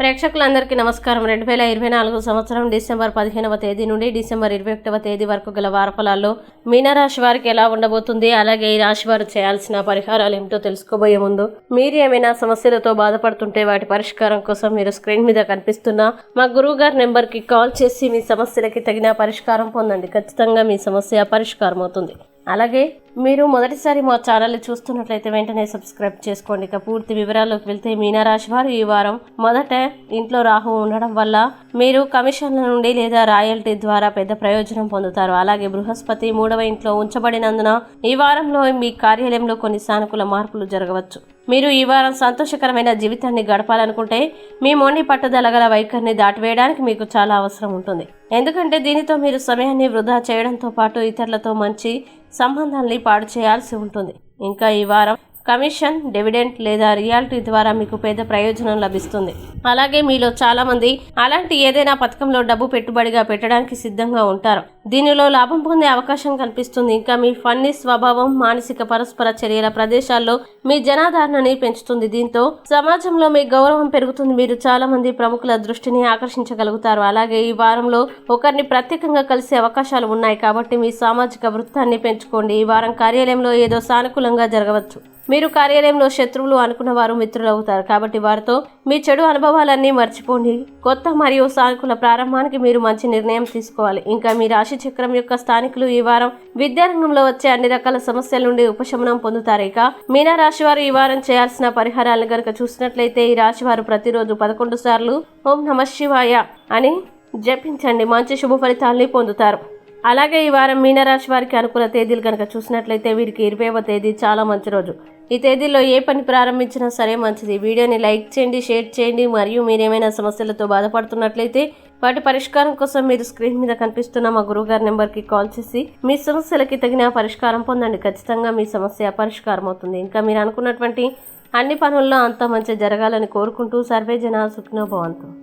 ప్రేక్షకులందరికీ నమస్కారం. రెండు వేల ఇరవై నాలుగు సంవత్సరం డిసెంబర్ పదిహేనవ తేదీ నుండి డిసెంబర్ ఇరవై ఒకటవ తేదీ వరకు గల వారఫలాల్లో మీనరాశి వారికి ఎలా ఉండబోతుంది అలాగే ఈ రాశి వారు చేయాల్సిన పరిహారాలు ఏమిటో తెలుసుకోబోయే ముందు మీరు ఏమైనా సమస్యలతో బాధపడుతుంటే వాటి పరిష్కారం కోసం మీరు స్క్రీన్ మీద కనిపిస్తున్న మా గురువు గారి నెంబర్కి కాల్ చేసి మీ సమస్యలకి తగిన పరిష్కారం పొందండి. ఖచ్చితంగా మీ సమస్య పరిష్కారం అవుతుంది అలాగే మీరు మొదటిసారి మా ఛానల్ చూస్తున్నట్లయితే వెంటనే సబ్స్క్రైబ్ చేసుకోండి. ఇక పూర్తి వివరాల్లోకి వెళ్తే మీనారాశి వారు ఈ వారం మొదట ఇంట్లో రాహు ఉండడం వల్ల మీరు కమిషన్ల నుండి లేదా రాయల్టీ ద్వారా పెద్ద ప్రయోజనం పొందుతారు. అలాగే బృహస్పతి మూడవ ఇంట్లో ఉంచబడినందున ఈ వారంలో మీ కార్యాలయంలో కొన్ని సానుకూల మార్పులు జరగవచ్చు. మీరు ఈ వారం సంతోషకరమైన జీవితాన్ని గడపాలనుకుంటే మీ మొండి పట్టుదల గల వైఖరిని దాటివేయడానికి మీకు చాలా అవసరం ఉంటుంది. ఎందుకంటే దీనితో మీరు సమయాన్ని వృధా చేయడంతో పాటు ఇతరులతో మంచి సంబంధాల్ని పాడు చేయాల్సి ఉంటుంది. ఇంకా ఈ వారం కమిషన్ డివిడెంట్ లేదా రియాలిటీ ద్వారా మీకు పెద్ద ప్రయోజనం లభిస్తుంది. అలాగే మీలో చాలామంది అలాంటి ఏదైనా పథకంలో డబ్బు పెట్టుబడిగా పెట్టడానికి సిద్ధంగా ఉంటారు. దీనిలో లాభం పొందే అవకాశం కనిపిస్తుంది ఇంకా మీ ఫన్నీ స్వభావం మానసిక పరస్పర చర్యల ప్రదేశాల్లో మీ జనాదరణని పెంచుతుంది. దీంతో సమాజంలో మీ గౌరవం పెరుగుతుంది. మీరు చాలా మంది ప్రముఖుల దృష్టిని ఆకర్షించగలుగుతారు. అలాగే ఈ వారంలో ఒకరిని ప్రత్యేకంగా కలిసే అవకాశాలు ఉన్నాయి. కాబట్టి మీ సామాజిక వృత్తాన్ని పెంచుకోండి. ఈ వారం కార్యాలయంలో ఏదో సానుకూలంగా జరగవచ్చు. మీరు కార్యాలయంలో శత్రువులు అనుకున్న వారు మిత్రులు అవుతారు కాబట్టి వారితో మీ చెడు అనుభవాలన్నీ మర్చిపోండి. కొత్త మరియు సానుకూల ప్రారంభానికి మీరు మంచి నిర్ణయం తీసుకోవాలి. ఇంకా మీ రాశి చక్రం యొక్క స్థానికులు ఈ వారం విద్యారంగంలో వచ్చే అన్ని రకాల సమస్యల నుండి ఉపశమనం పొందుతారు. ఇక మీనా రాశి వారు ఈ వారం చేయాల్సిన పరిహారాలను గనుక చూసినట్లయితే ఈ రాశి వారు ప్రతిరోజు పదకొండు సార్లు ఓం నమ శివాయ అని జపించండి. మంచి శుభ ఫలితాల్ని పొందుతారు. అలాగే ఈ వారం మీనరాశి వారికి అనుకూల తేదీలు కనుక చూసినట్లయితే వీరికి ఇరవైవ తేదీ చాలా మంచి రోజు. ఈ తేదీలో ఏ పని ప్రారంభించినా సరే మంచిది. వీడియోని లైక్ చేయండి షేర్ చేయండి మరియు మీరేమైనా సమస్యలతో బాధపడుతున్నట్లయితే వాటి పరిష్కారం కోసం మీరు స్క్రీన్ మీద కనిపిస్తున్న మా గురువుగారి నెంబర్కి కాల్ చేసి మీ సమస్యలకి తగిన పరిష్కారం పొందండి. ఖచ్చితంగా మీ సమస్య పరిష్కారం అవుతుంది. ఇంకా మీరు అనుకున్నటువంటి అన్ని పనుల్లో అంతా మంచి జరగాలని కోరుకుంటూ సర్వే జన సుఖినో